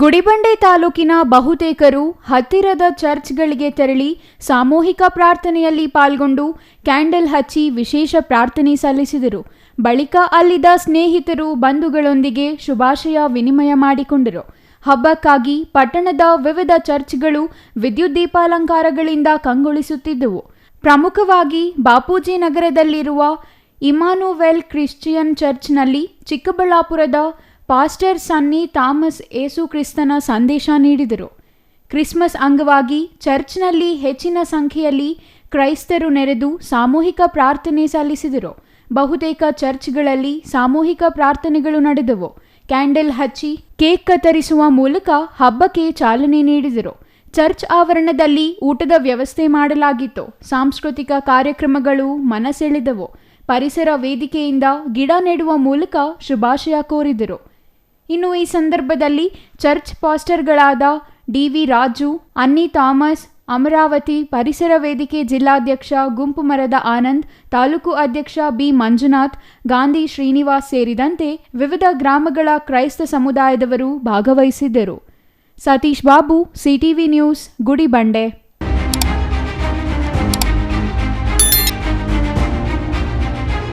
ಗುಡಿಬಂಡೆ ತಾಲೂಕಿನ ಬಹುತೇಕರು ಹತ್ತಿರದ ಚರ್ಚ್ಗಳಿಗೆ ತೆರಳಿ ಸಾಮೂಹಿಕ ಪ್ರಾರ್ಥನೆಯಲ್ಲಿ ಪಾಲ್ಗೊಂಡು ಕ್ಯಾಂಡಲ್ ಹಚ್ಚಿ ವಿಶೇಷ ಪ್ರಾರ್ಥನೆ ಸಲ್ಲಿಸಿದರು. ಬಳಿಕ ಅಲ್ಲಿದ್ದ ಸ್ನೇಹಿತರು ಬಂಧುಗಳೊಂದಿಗೆ ಶುಭಾಶಯ ವಿನಿಮಯ ಮಾಡಿಕೊಂಡರು. ಹಬ್ಬಕ್ಕಾಗಿ ಪಟ್ಟಣದ ವಿವಿಧ ಚರ್ಚ್ಗಳು ವಿದ್ಯುತ್ ದೀಪಾಲಂಕಾರಗಳಿಂದ ಕಂಗೊಳಿಸುತ್ತಿದ್ದವು. ಪ್ರಮುಖವಾಗಿ ಬಾಪೂಜಿ ನಗರದಲ್ಲಿರುವ ಇಮಾನುವೆಲ್ ಕ್ರಿಶ್ಚಿಯನ್ ಚರ್ಚ್ನಲ್ಲಿ ಚಿಕ್ಕಬಳ್ಳಾಪುರದ ಪಾಸ್ಟರ್ ಸನ್ನಿ ಥಾಮಸ್ ಏಸು ಕ್ರಿಸ್ತನ ಸಂದೇಶ ನೀಡಿದರು. ಕ್ರಿಸ್ಮಸ್ ಅಂಗವಾಗಿ ಚರ್ಚ್ನಲ್ಲಿ ಹೆಚ್ಚಿನ ಸಂಖ್ಯೆಯಲ್ಲಿ ಕ್ರೈಸ್ತರು ನೆರೆದು ಸಾಮೂಹಿಕ ಪ್ರಾರ್ಥನೆ ಸಲ್ಲಿಸಿದರು. ಬಹುತೇಕ ಚರ್ಚ್ಗಳಲ್ಲಿ ಸಾಮೂಹಿಕ ಪ್ರಾರ್ಥನೆಗಳು ನಡೆದವು. ಕ್ಯಾಂಡಲ್ ಹಚ್ಚಿ ಕೇಕ್ ಕತ್ತರಿಸುವ ಮೂಲಕ ಹಬ್ಬಕ್ಕೆ ಚಾಲನೆ ನೀಡಿದರು. ಚರ್ಚ್ ಆವರಣದಲ್ಲಿ ಊಟದ ವ್ಯವಸ್ಥೆ ಮಾಡಲಾಗಿತ್ತು. ಸಾಂಸ್ಕೃತಿಕ ಕಾರ್ಯಕ್ರಮಗಳು ಮನಸೆಳೆದವು. ಪರಿಸರ ವೇದಿಕೆಯಿಂದ ಗಿಡ ನೆಡುವ ಮೂಲಕ ಶುಭಾಶಯ ಕೋರಿದರು. ಇನ್ನು ಈ ಸಂದರ್ಭದಲ್ಲಿ church ಪಾಸ್ಟರ್ಗಳಾದ D V Raju, Annie Thomas, Amaravati ಪರಿಸರ ವೇದಿಕೆ ಜಿಲ್ಲಾಧ್ಯಕ್ಷ ಗುಂಪು ಮರದ ಆನಂದ್, ತಾಲೂಕು ಅಧ್ಯಕ್ಷ ಬಿ. ಮಂಜುನಾಥ್, ಗಾಂಧಿ ಶ್ರೀನಿವಾಸ್ ಸೇರಿದಂತೆ ವಿವಿಧ ಗ್ರಾಮಗಳ ಕ್ರೈಸ್ತ ಸಮುದಾಯದವರು ಭಾಗವಹಿಸಿದ್ದರು. Satish Babu, CTV news Gudibande